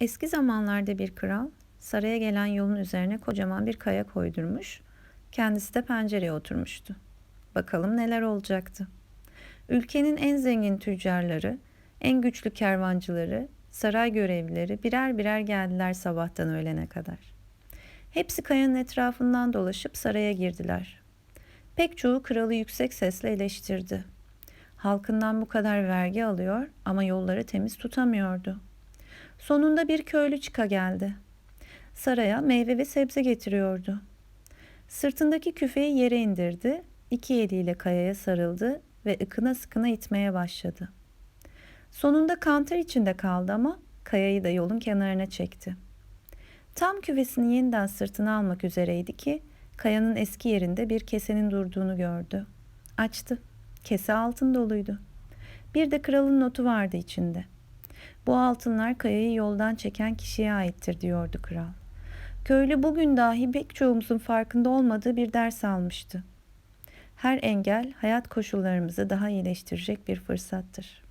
Eski zamanlarda bir kral saraya gelen yolun üzerine kocaman bir kaya koydurmuş. Kendisi de pencereye oturmuştu. Bakalım neler olacaktı. Ülkenin en zengin tüccarları, en güçlü kervancıları, saray görevlileri birer birer geldiler sabahtan öğlene kadar. Hepsi kayanın etrafından dolaşıp saraya girdiler. Pek çoğu kralı yüksek sesle eleştirdi. Halkından bu kadar vergi alıyor ama yolları temiz tutamıyordu. Sonunda bir köylü çıka geldi. Saraya meyve ve sebze getiriyordu. Sırtındaki küfeyi yere indirdi, iki eliyle kayaya sarıldı ve ıkına sıkına itmeye başladı. Sonunda kantar içinde kaldı ama kayayı da yolun kenarına çekti. Tam küvesini yeniden sırtına almak üzereydi ki kayanın eski yerinde bir kesenin durduğunu gördü. Açtı. Kese altın doluydu. Bir de kralın notu vardı içinde. Bu altınlar kayayı yoldan çeken kişiye aittir diyordu kral. Köylü bugün dahi pek çoğumuzun farkında olmadığı bir ders almıştı. Her engel hayat koşullarımızı daha iyileştirecek bir fırsattır.